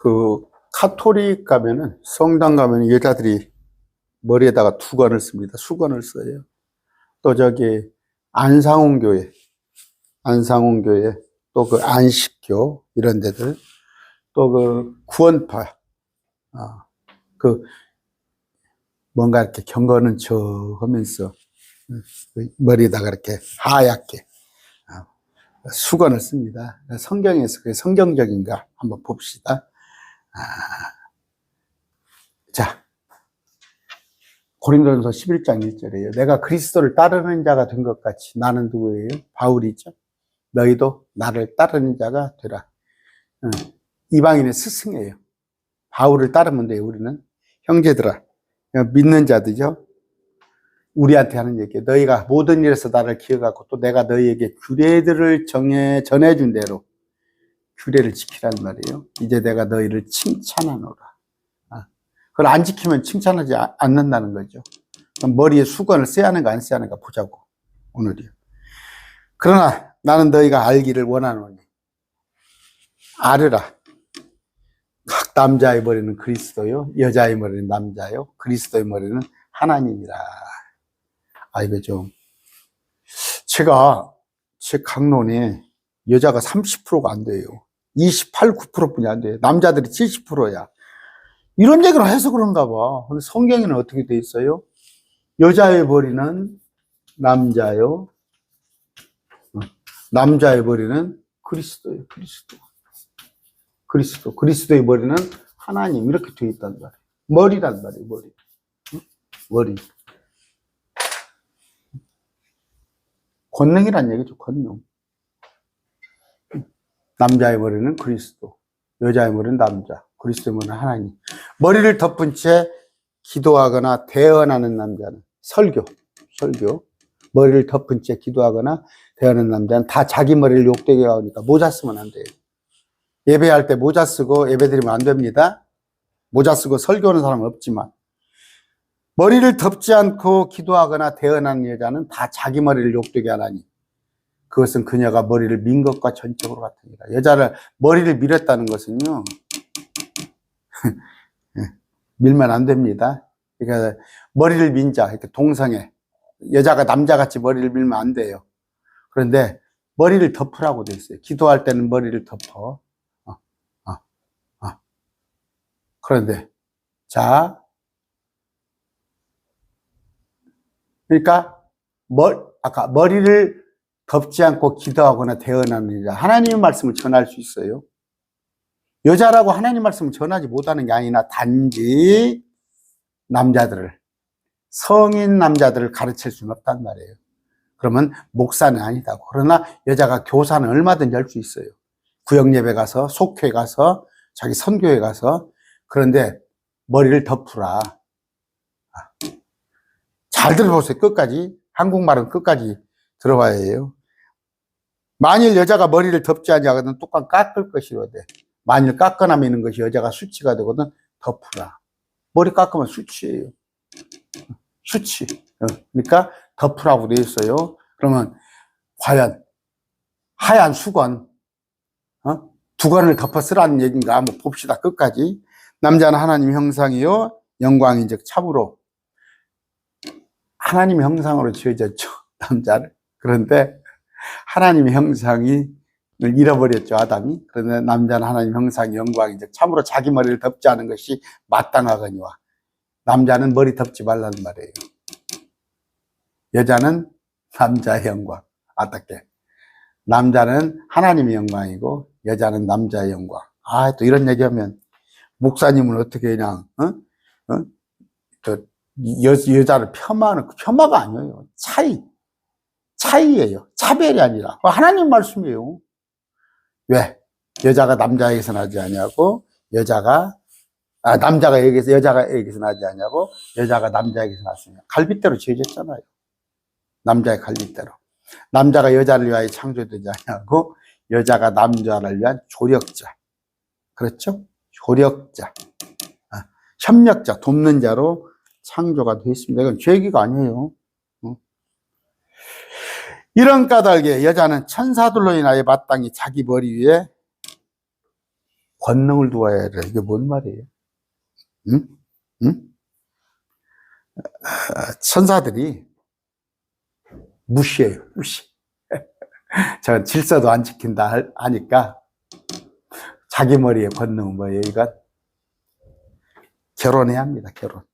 그 카톨릭 가면은 성당 가면 여자들이 머리에다가 두건을 씁니다. 수건을 써요. 또 저기 안상훈 교회, 안상훈 교회, 또 그 안식교 이런 데들, 또 그 구원파, 아, 그 뭔가 이렇게 경건은 척 하면서 음, 그 머리에다가 이렇게 하얗게 아, 수건을 씁니다. 성경에서 그게 성경적인가 한번 봅시다. 아, 자, 고린도전서 11장 1절이에요. 내가 그리스도를 따르는 자가 된 것 같이 나는 누구예요? 바울이죠. 너희도 나를 따르는 자가 되라. 응. 이방인의 스승이에요. 바울을 따르면 돼요. 우리는 형제들아, 믿는 자들죠. 우리한테 하는 얘기예요. 너희가 모든 일에서 나를 기억하고 또 내가 너희에게 규례들을 정해 전해준 대로 규례를 지키란 말이에요. 이제 내가 너희를 칭찬하노라. 아, 그걸 안 지키면 칭찬하지 아- 않는다는 거죠. 머리에 수건을 써야 하는가 안 써야 하는가 보자고 오늘이요. 그러나 나는 너희가 알기를 원하노니 알으라. 각 남자의 머리는 그리스도요, 여자의 머리는 남자요, 그리스도의 머리는 하나님이라. 아 이거 좀 제가 제 강론에 여자가 30%가 안 돼요. 28, 9%뿐이 안 돼요. 남자들이 70%야. 이런 얘기를 해서 그런가 봐. 근데 성경에는 어떻게 돼 있어요? 여자의 머리는 남자요. 어, 남자의 머리는 그리스도예요. 그리스도. 그리스도. 그리스도의 머리는 하나님. 이렇게 돼 있단 말이에요. 머리란 말이에요. 머리. 응? 머리. 권능이란 얘기죠. 권능. 남자의 머리는 그리스도, 여자의 머리는 남자, 그리스도의 머리는 하나님. 머리를 덮은 채 기도하거나 대언하는 남자는 설교, 설교. 머리를 덮은 채 기도하거나 대언하는 남자는 다 자기 머리를 욕되게 하니까 모자 쓰면 안 돼요. 예배할 때 모자 쓰고 예배 드리면 안 됩니다. 모자 쓰고 설교하는 사람은 없지만 머리를 덮지 않고 기도하거나 대언하는 여자는 다 자기 머리를 욕되게 하나니 그것은 그녀가 머리를 민 것과 전적으로 같으니라. 여자를 머리를 밀었다는 것은요, 밀면 안 됩니다. 그러니까 머리를 민 자, 이렇게 동성애, 여자가 남자같이 머리를 밀면 안 돼요. 그런데 머리를 덮으라고 돼 있어요. 기도할 때는 머리를 덮어. 어, 어, 어. 그런데 자, 그러니까 머, 아까 머리를 덮지 않고 기도하거나 대언하는 여자. 하나님의 말씀을 전할 수 있어요. 여자라고 하나님 말씀을 전하지 못하는 게 아니라 단지 남자들을, 성인 남자들을 가르칠 수는 없단 말이에요. 그러면 목사는 아니다고. 그러나 여자가 교사는 얼마든지 할 수 있어요. 구역 예배 가서, 속회 가서, 자기 선교회 가서. 그런데 머리를 덮으라. 아. 잘 들어보세요. 끝까지. 한국말은 끝까지 들어봐야 해요. 만일 여자가 머리를 덮지 않냐거든 똑같 깎을 것이로되 만일 깎아나미는 것이 여자가 수치가 되거든 덮으라. 머리 깎으면 수치예요. 수치. 어, 그러니까 덮으라고 되어 있어요. 그러면 과연 하얀 수건, 어? 두건을 덮어 쓰라는 얘기인가 한번 봅시다. 끝까지. 남자는 하나님 형상이요 영광인즉 참으로 하나님 형상으로 지어졌죠. 남자를. 그런데 하나님의 형상이 잃어버렸죠, 아담이. 그런데 남자는 하나님 형상의 영광이죠. 참으로 자기 머리를 덮지 않은 것이 마땅하거니와. 남자는 머리 덮지 말라는 말이에요. 여자는 남자의 영광. 아깝게. 남자는 하나님의 영광이고, 여자는 남자의 영광. 아, 또 이런 얘기하면, 목사님은 어떻게 그냥, 어? 어? 저, 여, 여자를 폄하하는, 폄하가 아니에요. 차이. 차이예요. 차별이 아니라 하나님 말씀이에요. 왜? 여자가 남자에게서 나지 아니하고 여자가 아 남자가 여기서 여자가 여기서 나지 아니하고 여자가 남자에게서 났으냐. 갈빗대로 지어졌잖아요. 남자의 갈빗대로. 남자가 여자를 위하여 창조되지 아니하고 여자가 남자를 위한 조력자. 그렇죠? 조력자. 아, 협력자, 돕는 자로 창조가 되어 있습니다. 이건 죄 얘기가 아니에요. 이런 까닭에 여자는 천사들로 인하여 마땅히 자기 머리 위에 권능을 두어야 해. 이게 뭔 말이에요? 응? 응? 아, 천사들이 무시해요, 무시. 저 질서도 안 지킨다 할- 하니까 자기 머리에 권능은 뭐예요, 이건? 결혼해야 합니다, 결혼.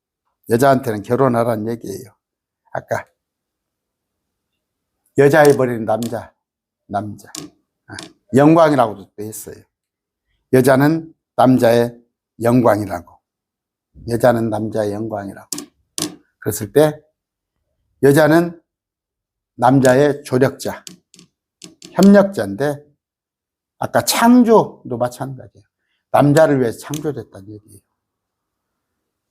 여자한테는 결혼하라는 얘기예요. 아까 여자의 버리는 남자, 남자. 아, 영광이라고도 또 했어요. 여자는 남자의 영광이라고. 여자는 남자의 영광이라고. 그랬을 때 여자는 남자의 조력자, 협력자인데 아까 창조도 마찬가지예요. 남자를 위해서 창조됐다는 얘기예요.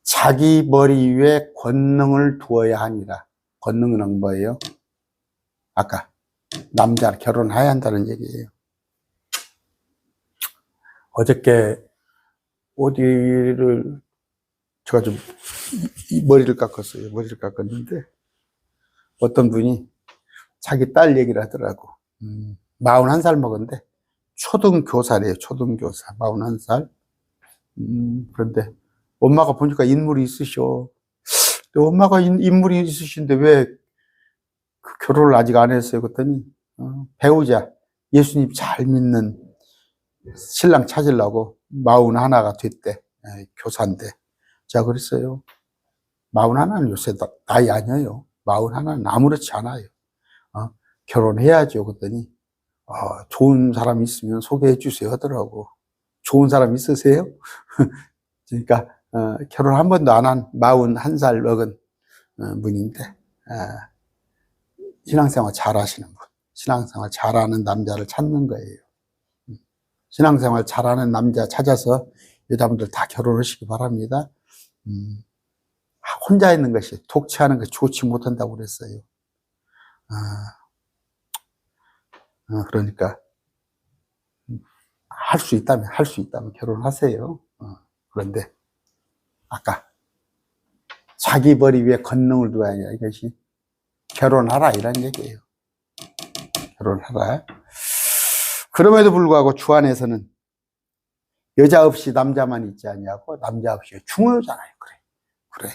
자기 머리 위에 권능을 두어야 하니라. 권능은 뭐예요? 아까 남자 결혼해야 한다는 얘기예요. 어저께 어디를 제가 좀 머리를 깎았어요. 머리를 깎았는데 어떤 분이 자기 딸 얘기를 하더라고. 음, 41살 먹었는데 초등교사래요. 초등교사 41살. 음, 그런데 엄마가 보니까 인물이 있으셔. 엄마가 인, 인물이 있으신데 왜그 결혼을 아직 안 했어요? 그랬더니 어, 배우자 예수님 잘 믿는 신랑 찾으려고 마흔 하나가 됐대. 에, 교사인데. 제가 그랬어요. 마흔 하나는 요새 나- 나이 아니에요. 마흔 하나는 아무렇지 않아요. 어, 결혼해야죠. 그랬더니 어, 좋은 사람 있으면 소개해 주세요 하더라고. 좋은 사람 있으세요? 그러니까 어, 결혼 한 번도 안 한 마흔 한 살 먹은 어, 분인데 아, 신앙생활 잘 하시는 분, 신앙생활 잘하는 남자를 찾는 거예요. 음. 신앙생활 잘하는 남자 찾아서 여자분들 다 결혼하시기 바랍니다. 음, 혼자 있는 것이, 독취하는 것이 좋지 못한다고 그랬어요. 아, 어, 그러니까, 할 수 있다면, 할 수 있다면 결혼하세요. 어, 그런데, 아까, 자기 머리 위에 권능을 두어야 이것이 결혼하라 이런 얘기예요. 결혼하라. 그럼에도 불구하고 주 안에서는 여자 없이 남자만 있지 않냐고 남자 없이 중요하잖아요. 그래. 그래.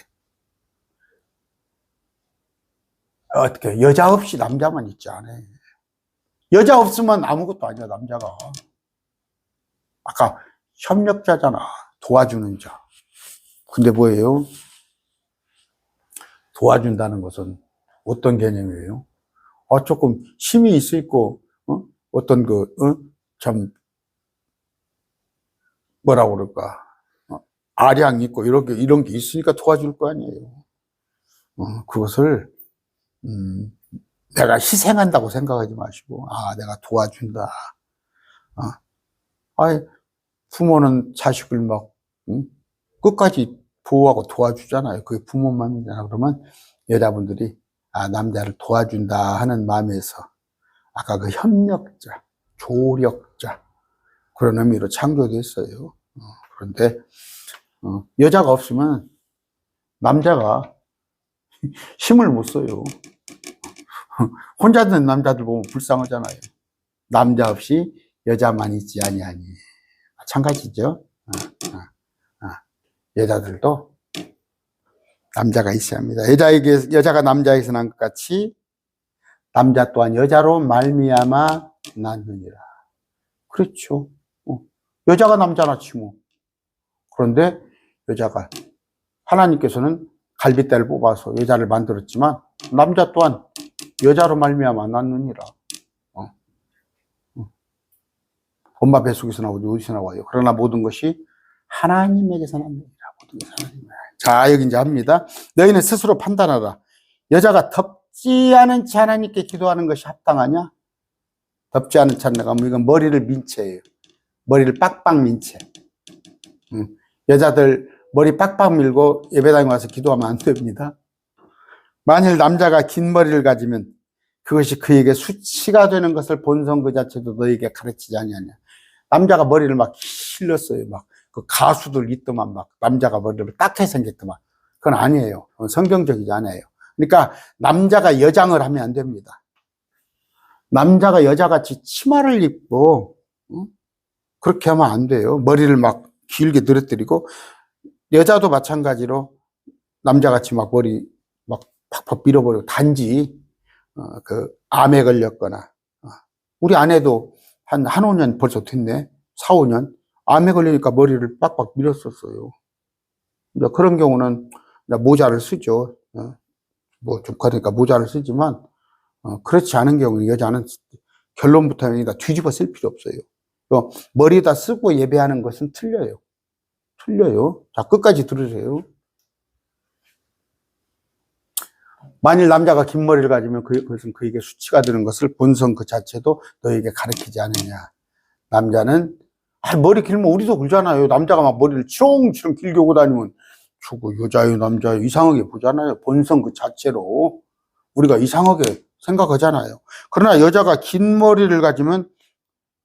어떻게 여자 없이 남자만 있지 않아. 여자 없으면 아무것도 아니야 남자가. 아까 협력자잖아. 도와주는 자. 근데 뭐예요? 도와준다는 것은 어떤 개념이에요? 어, 조금 힘이 있어 있고, 어? 어떤 그, 어? 참, 뭐라고 그럴까. 어, 아량 있고, 이런 게, 이런 게 있으니까 도와줄 거 아니에요. 어, 그것을, 음, 내가 희생한다고 생각하지 마시고, 아, 내가 도와준다. 어. 아이, 부모는 자식을 막, 응? 끝까지 보호하고 도와주잖아요. 그게 부모 마음이잖아. 그러면 여자분들이 아, 남자를 도와준다 하는 마음에서 아까 그 협력자, 조력자 그런 의미로 창조됐어요. 어, 그런데 어, 여자가 없으면 남자가 힘을 못 써요. 혼자 있는 남자들 보면 불쌍하잖아요. 남자 없이 여자만 있지 아니하니 마찬가지죠. 어, 어, 어. 여자들도 남자가 있어야 합니다. 여자에게 여자가 남자에게서 난 것 같이 남자 또한 여자로 말미암아 낳느니라. 그렇죠. 어. 여자가 남자나 치뭐. 그런데 여자가 하나님께서는 갈빗대를 뽑아서 여자를 만들었지만 남자 또한 여자로 말미암아 낳느니라. 어. 어. 엄마 뱃속에서 나오지 어디서 나와요? 그러나 모든 것이 하나님에게서 납니다. 모든 것이 하나님. 자, 여기 이제 합니다. 너희는 스스로 판단하라. 여자가 덥지 않은 채 하나님께 기도하는 것이 합당하냐? 덥지 않은 채 내가 뭐 이건 머리를 민 채예요. 머리를 빡빡 민 채. 음, 여자들 머리 빡빡 밀고 예배당에 와서 기도하면 안 됩니다. 만일 남자가 긴 머리를 가지면 그것이 그에게 수치가 되는 것을 본성 그 자체도 너에게 가르치지 아니하냐. 남자가 머리를 막 실렀어요. 막 그 가수들 있더만 막 남자가 머리를 딱해 생겼더만 그건 아니에요. 그건 성경적이지 않아요. 그러니까 남자가 여장을 하면 안 됩니다. 남자가 여자같이 치마를 입고 응? 그렇게 하면 안 돼요. 머리를 막 길게 늘어뜨리고 여자도 마찬가지로 남자같이 막 머리 막 팍팍 밀어버리고 단지 어, 그 암에 걸렸거나 어, 우리 아내도 한, 한 5년 벌써 됐네. 4, 5년. 암에 걸리니까 머리를 빡빡 밀었었어요. 그런 경우는 모자를 쓰죠. 어, 뭐좀 그러니까 모자를 쓰지만 어, 그렇지 않은 경우는 여자는 결론부터 여기다 뒤집어 쓸 필요 없어요. 또 머리에다 쓰고 예배하는 것은 틀려요. 틀려요. 자, 끝까지 들으세요. 만일 남자가 긴 머리를 가지면 그- 그것은 그에게 수치가 되는 것을 본성 그 자체도 너에게 가르치지 않느냐. 남자는, 아, 머리 길면 우리도 그러잖아요. 남자가 막 머리를 치렁치렁 길게 오고 다니면 저거 여자요, 남자요 이상하게 보잖아요. 본성 그 자체로. 우리가 이상하게 생각하잖아요. 그러나 여자가 긴 머리를 가지면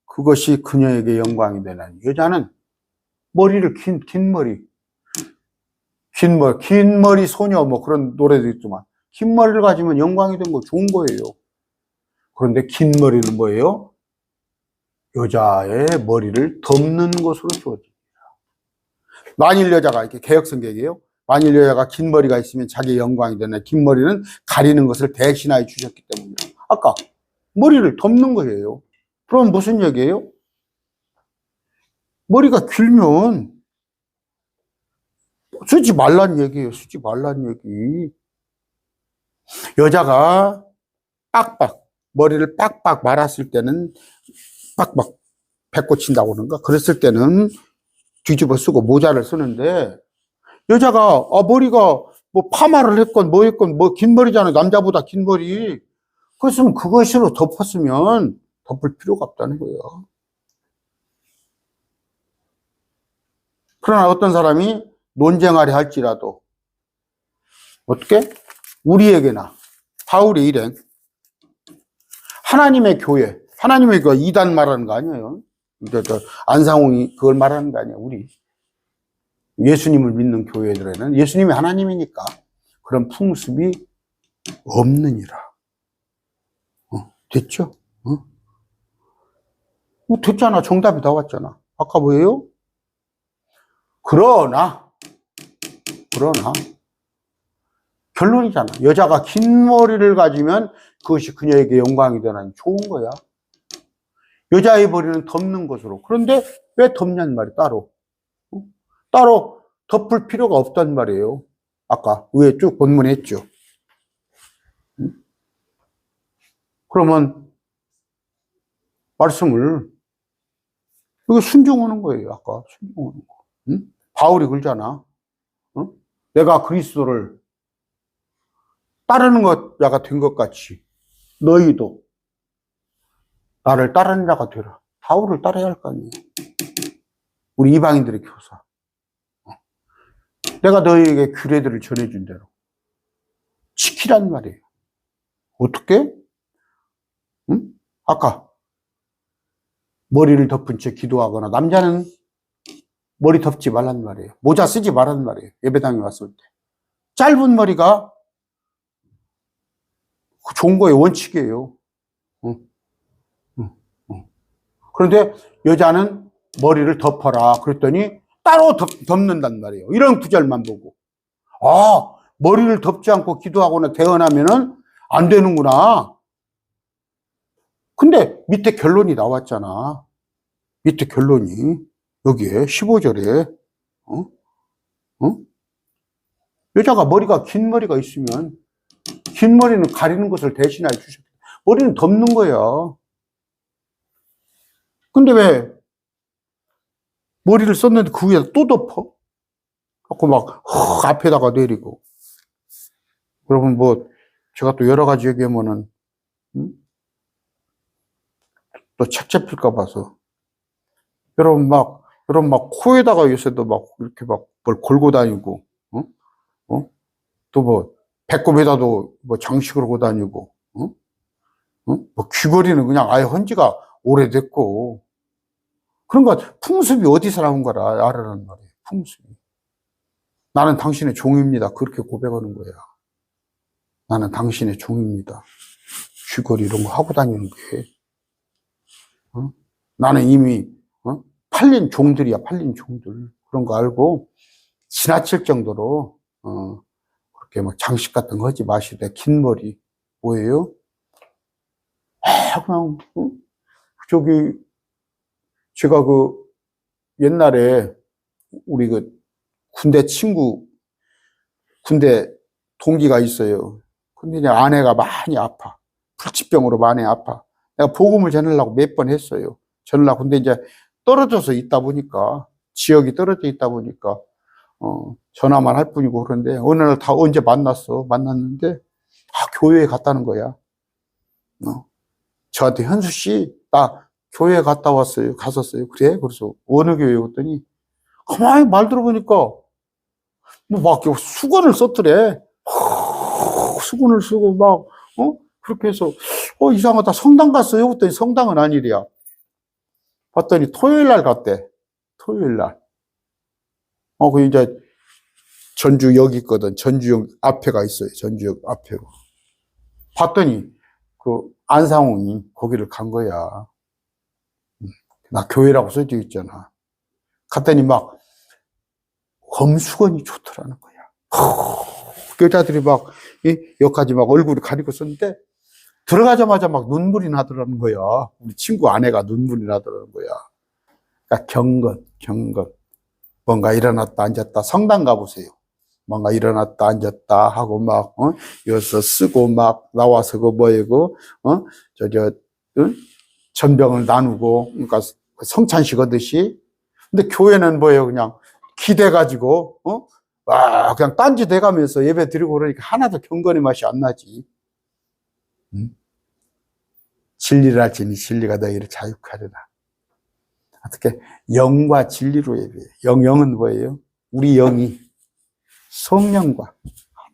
그것이 그녀에게 영광이 되는 여자는 머리를 긴, 긴 머리. 긴 머리, 긴 머리 소녀 뭐 그런 노래도 있지만 긴 머리를 가지면 영광이 된 거 좋은 거예요. 그런데 긴 머리는 뭐예요? 여자의 머리를 덮는 것으로 주어집니다. 만일 여자가 이렇게 개혁성격이에요. 만일 여자가 긴 머리가 있으면 자기의 영광이 되네. 긴 머리는 가리는 것을 대신하여 주셨기 때문이에요. 아까 머리를 덮는 거예요. 그럼 무슨 얘기예요? 머리가 길면 쓰지 말란 얘기예요. 쓰지 말란 얘기. 여자가 빡빡 머리를 빡빡 말았을 때는 빡빡 배꼽 친다고 그러는가? 그랬을 때는 뒤집어 쓰고 모자를 쓰는데 여자가 아 머리가 뭐 파마를 했건 뭐 했건 뭐 긴 머리잖아요. 남자보다 긴 머리. 그랬으면 그것으로 덮었으면 덮을 필요가 없다는 거예요. 그러나 어떤 사람이 논쟁하려 할지라도 어떻게? 우리에게나 바울의 일행 하나님의 교회 하나님의 그 이단 말하는 거 아니에요. 저, 저 안상홍이 그걸 말하는 거 아니에요. 우리 예수님을 믿는 교회들에는 예수님이 하나님이니까 그런 풍습이 없느니라. 어, 됐죠? 어? 어, 됐잖아. 정답이 나왔잖아. 아까 뭐예요? 그러나, 그러나, 결론이잖아. 여자가 긴 머리를 가지면 그것이 그녀에게 영광이 되는 좋은 거야. 여자의 머리는 덮는 것으로. 그런데 왜 덮냔 말이야, 따로. 어? 따로 덮을 필요가 없단 말이에요. 아까 위에 쭉 본문에 했죠. 응? 그러면 말씀을 이거 순종하는 거예요. 아까 순종하는 거. 응? 바울이 그러잖아. 어? 내가 그리스도를 따르는 것 자가 된 것 같이 너희도 나를 따르는 자가 되라. 바울을 따라야 할 거 아니에요. 우리 이방인들의 교사. 어. 내가 너희에게 규례들을 전해준 대로 지키란 말이에요. 어떻게? 응? 아까 머리를 덮은 채 기도하거나 남자는 머리 덮지 말란 말이에요. 모자 쓰지 말란 말이에요. 예배당에 왔을 때. 짧은 머리가 거의 원칙이에요. 응. 응. 응. 그런데 여자는 머리를 덮어라. 그랬더니 따로 덮, 덮는단 말이에요. 이런 구절만 보고. 아, 머리를 덮지 않고 기도하거나 대언하면 은 안 되는구나. 근데 밑에 결론이 나왔잖아. 밑에 결론이. 여기에 15절에 어? 어? 여자가 머리가 긴 머리가 있으면 긴 머리는 가리는 것을 대신하여 주셨다. 머리는 덮는 거야. 근데 왜 머리를 썼는데 그 위에다 또 덮어? 갖고 막 헉, 앞에다가 내리고. 여러분 뭐 제가 또 여러 가지 얘기하면은 음? 또책 잡힐까 봐서 여러분 막 여러분 막 코에다가 요새도 막 이렇게 막 뭘 걸고 다니고, 어? 어? 또 뭐 배꼽에다도 뭐 장식을 하고 다니고, 어? 어? 뭐 귀걸이는 그냥 아예 헌지가 오래됐고, 거 풍습이 어디서 나온 거라 알아라는 말이에요. 풍습이. 나는 당신의 종입니다. 그렇게 고백하는 거야. 나는 당신의 종입니다. 귀걸이 이런 거 하고 다니는 게. 어? 나는 이미 어? 팔린 종들이야, 팔린 종들. 그런 거 알고, 지나칠 정도로, 어, 그렇게 막 장식 같은 거 하지 마시되, 긴 머리. 뭐예요? 아, 그냥, 어? 저기, 제가 그, 옛날에, 우리 그, 군대 친구, 군대 동기가 있어요. 근데 이제 아내가 많이 아파. 불치병으로 많이 아파. 내가 복음을 전하려고 몇 번 했어요. 전하려고. 근데 이제 떨어져서 있다 보니까, 지역이 떨어져 있다 보니까, 어, 전화만 할 뿐이고 그런데, 어느 날 다 언제 만났어. 만났는데, 아, 교회에 갔다는 거야. 어. 저한테 현수 씨, 나 교회 갔다 왔어요. 갔었어요. 그래? 그래서 어느 교회 갔더니, 가만히 말 들어보니까, 뭐막 수건을 썼더래. 수건을 쓰고 막, 어? 그렇게 해서, 어, 이상하다. 성당 갔어요? 그랬더니 성당은 아니래야. 봤더니 토요일 날 갔대. 토요일 날. 어, 그 이제 전주역 있거든. 전주역 앞에가 있어요. 전주역 앞에로. 봤더니 그 안상홍이 거기를 간 거야. 음, 나 교회라고 써져 있잖아. 갔더니 막 검수건이 좋더라는 거야. 그 여자들이 막, 이, 여기까지 막 얼굴을 가리고 썼는데, 들어가자마자 막 눈물이 나더라는 거야. 우리 친구 아내가 눈물이 나더라는 거야. 그러니까 경건, 경건. 뭔가 일어났다, 앉았다. 성당 가보세요. 뭔가 일어났다, 앉았다 하고 막, 어? 여기서 쓰고 막 나와서 그 뭐이고, 어? 저, 저, 응? 전병을 나누고, 그러니까 성찬식 하듯이. 근데 교회는 뭐예요? 그냥 기대 가지고, 어? 와, 그냥 딴지 돼가면서 예배 드리고 그러니까 하나도 경건의 맛이 안 나지. 응? 진리를 알지니 진리가 너희를 자유하리라. 어떻게? 영과 진리로 예배해. 영, 영은 뭐예요? 우리 영이 성령과,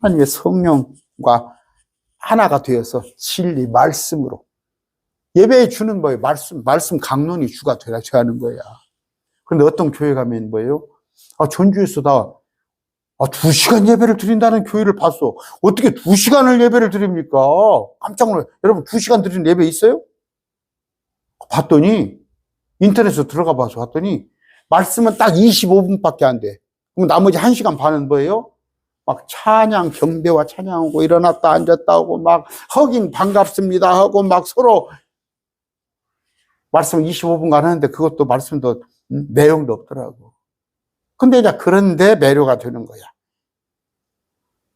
하나님의 성령과 하나가 되어서 진리, 말씀으로. 예배에 주는 뭐예요? 말씀, 말씀 강론이 주가 되라, 하는 거야. 그런데 어떤 교회 가면 뭐예요? 아, 전주에서 나, 아, 두 시간 예배를 드린다는 교회를 봤어. 어떻게 두 시간을 예배를 드립니까? 깜짝 놀라. 여러분, 두 시간 드리는 예배 있어요? 봤더니, 인터넷에 들어가 봐서 봤더니, 말씀은 딱 25분밖에 안 돼. 그럼 나머지 1시간 반은 뭐예요? 막 찬양, 경배와 찬양하고 일어났다 앉았다 하고 막 허긴 반갑습니다 하고 막 서로 말씀 25분간 하는데 그것도 말씀도 음, 내용도 없더라고. 근데 이제 그런데 매료가 되는 거야.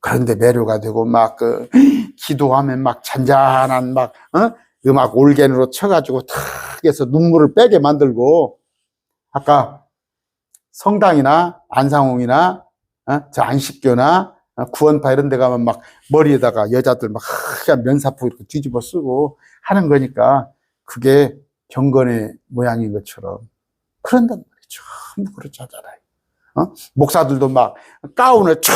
그런데 매료가 되고 막 그 기도하면 막 잔잔한 막 어? 음악 올겐으로 쳐가지고 탁 해서 눈물을 빼게 만들고 아까 성당이나 안상홍이나 어? 저 안식교나 어, 구원파 이런 데 가면 막 머리에다가 여자들 막 하얀 면사포 이렇게 뒤집어 쓰고 하는 거니까 그게 경건의 모양인 것처럼 그런단 말이죠. 전부 그렇잖아요. 어? 목사들도 막 가운을 쫙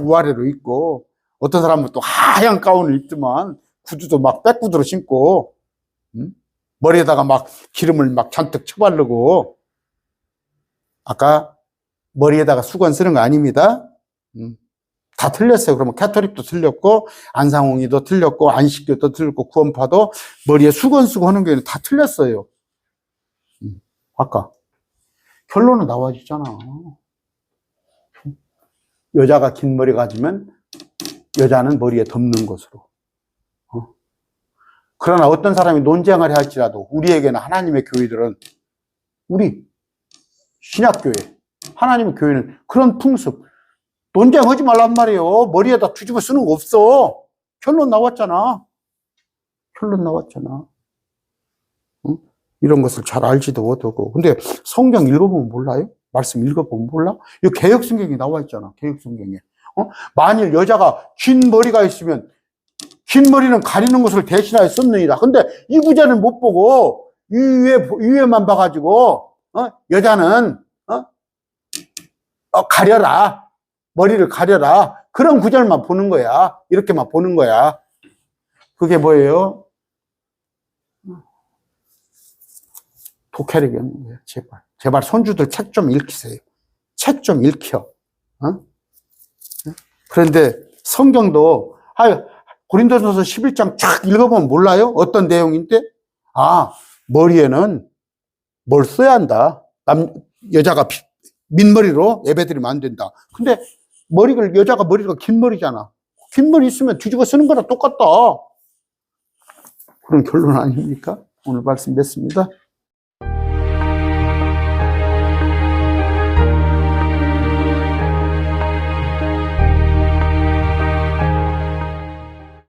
우아래로 입고 어떤 사람은 또 하얀 가운을 입더만 구두도 막 백구두로 신고 음? 머리에다가 막 기름을 막 잔뜩 쳐바르고 아까 머리에다가 수건 쓰는 거 아닙니다. 음. 다 틀렸어요. 그러면 캐토릭도 틀렸고 안상홍이도 틀렸고 안식교도 틀렸고 구원파도 머리에 수건 쓰고 하는 게 다 틀렸어요. 음. 아까 결론은 나와지잖아. 여자가 긴 머리 가지면 여자는 머리에 덮는 것으로. 어? 그러나 어떤 사람이 논쟁을 할지라도 우리에게는 하나님의 교회들은 우리 신약교회, 하나님의 교회는 그런 풍습, 논쟁하지 말란 말이에요. 머리에다 뒤집어 쓰는 거 없어. 결론 나왔잖아. 결론 나왔잖아. 응? 이런 것을 잘 알지도 못하고. 근데 성경 읽어보면 몰라요? 말씀 읽어보면 몰라? 이 개혁 성경에 나와 있잖아. 개혁 성경에. 어? 만일 여자가 긴 머리가 있으면 긴 머리는 가리는 것을 대신하여 썼느니라. 근데 이 구절은 못 보고 이 위에 위에만 봐가지고 어? 여자는 가려라. 머리를 가려라. 그런 구절만 보는 거야. 이렇게만 보는 거야. 그게 뭐예요? 독해력이 없는 거예요. 제발. 제발 손주들 책 좀 읽히세요. 책 좀 읽혀. 어? 그런데 성경도 아 고린도전서 11장 쫙 읽어보면 몰라요? 어떤 내용인데? 아 머리에는 뭘 써야 한다. 남, 여자가 피- 민머리로 예배드리면 안 된다. 근데 머리를, 여자가 머리가 긴 머리잖아. 긴 머리 있으면 뒤집어 쓰는 거랑 똑같다. 그런 결론 아닙니까? 오늘 말씀 됐습니다.